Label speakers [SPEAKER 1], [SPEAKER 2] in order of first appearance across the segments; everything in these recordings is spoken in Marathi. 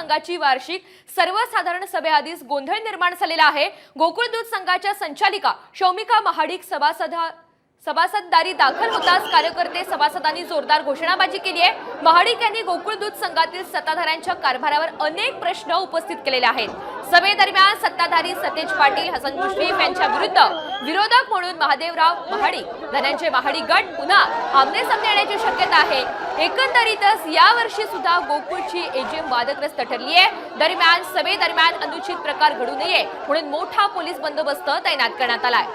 [SPEAKER 1] संघाची वार्षिक सर्वसाधारण सभेआधीच गोंधळ निर्माण झालेला आहे. गोकुळ दूध संघाच्या संचालिका शौमिका महाडिक सभासदा सभासददारी दाखल होताच कार्यकर्ते सभासदांनी जोरदार घोषणाबाजी केली आहे. महाडिक यांनी गोकुळ दूध संघातील सत्ताधाऱ्यांच्या कारभारावर अनेक प्रश्न उपस्थित केलेले आहेत. सभेदरम्यान सत्ताधारी सतेज पाटील हसन मुश्रीफ यांच्या विरुद्ध विरोधक म्हणून महादेवराव महाडिक धनंजय महाडिक गट पुन्हा आमने सामने येण्याची शक्यता आहे. एकंदरीतच यावर्षी सुद्धा गोकुळची एजीएम वादग्रस्त ठरली आहे. दरम्यान सभेदरम्यान अनुचित प्रकार घडू नये म्हणून मोठा पोलीस बंदोबस्त तैनात करण्यात आलाय.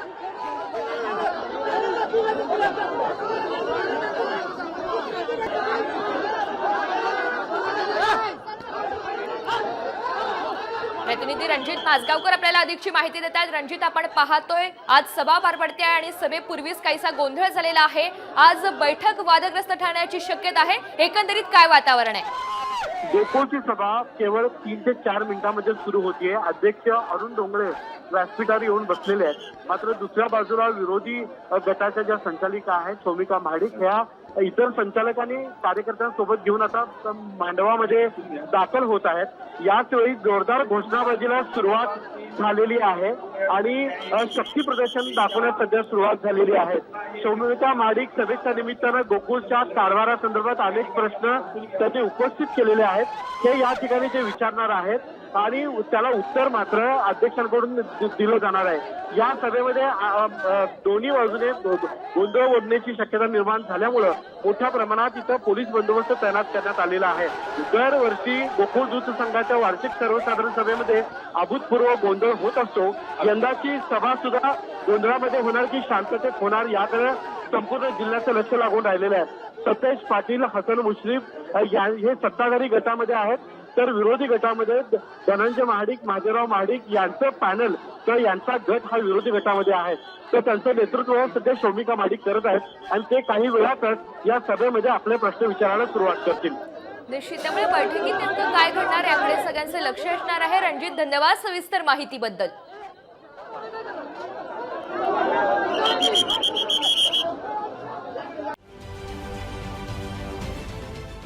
[SPEAKER 1] प्रतिनिधी रणजित माजगावकर आपल्याला अधिकची माहिती देत आहेत रणजित आपण पाहतोय आज सभा पार पडते आणि सभेपूर्वीच काहीसा गोंधळ झालेला आहे. आज बैठक वादग्रस्त ठरण्याची शक्यता आहे. एकंदरीत काय वातावरण आहे?
[SPEAKER 2] गोकुळची सभा केवळ तीन ते चार मिनिटांमध्ये सुरू होतीये. अध्यक्ष अरुण डोंगळे व्यासपीठावर येऊन बसलेले आहेत. मात्र दुसऱ्या बाजूला विरोधी गटाच्या ज्या संचालिका आहेत सोमिका महाडिक ह्या इतर संचालकांनी कार्यकर्त्यांसोबत घेऊन आता मांडवामध्ये दाखल होत आहेत. याच वेळी जोरदार घोषणाबाजीला सुरुवात झालेली आहे आणि शक्ती प्रदर्शन दाखवण्यास सध्या सुरुवात झालेली आहे. शौमिका माडिक सभेच्या निमित्तानं गोकुळच्या कारभारासंदर्भात अनेक प्रश्न त्यांनी उपस्थित केलेले आहेत. हे या ठिकाणी जे विचारणार आहेत आणि त्याला उत्तर मात्र अध्यक्षांकडून दिलं जाणार आहे. या सभेमध्ये दोन्ही बाजूने गोंधळ ओढण्याची शक्यता निर्माण झाल्यामुळं मोठ्या प्रमाणात इथं पोलीस बंदोबस्त तैनात करण्यात आलेला आहे. दरवर्षी गोकुळ दूध संघाच्या वार्षिक सर्वसाधारण सभेमध्ये अभूतपूर्व गोंधळ होत असतो. यंदाची सभा सुद्धा गोंधळामध्ये होणार की शांततेत होणार याकडे संपूर्ण जिल्ह्याचं लक्ष लागून राहिलेलं आहे. सतेज पाटील हसन मुश्रीफ हे सत्ताधारी गटामध्ये आहेत. तर विरोधी गटामध्ये धनंजय महाडिक महादेवराव महाडिक यांचं पॅनल किंवा यांचा गट हा विरोधी गटामध्ये आहे. तर त्यांचं नेतृत्व सध्या शोमिका महाडिक करत आहेत आणि ते काही वेळातच या सभेमध्ये आपले प्रश्न विचारायला सुरुवात करतील.
[SPEAKER 1] निश्चित. त्यामुळे बैठकीत नेमकं काय घडणार याकडे सगळ्यांचे लक्ष असणार आहे. रणजित धन्यवाद सविस्तर माहितीबद्दल.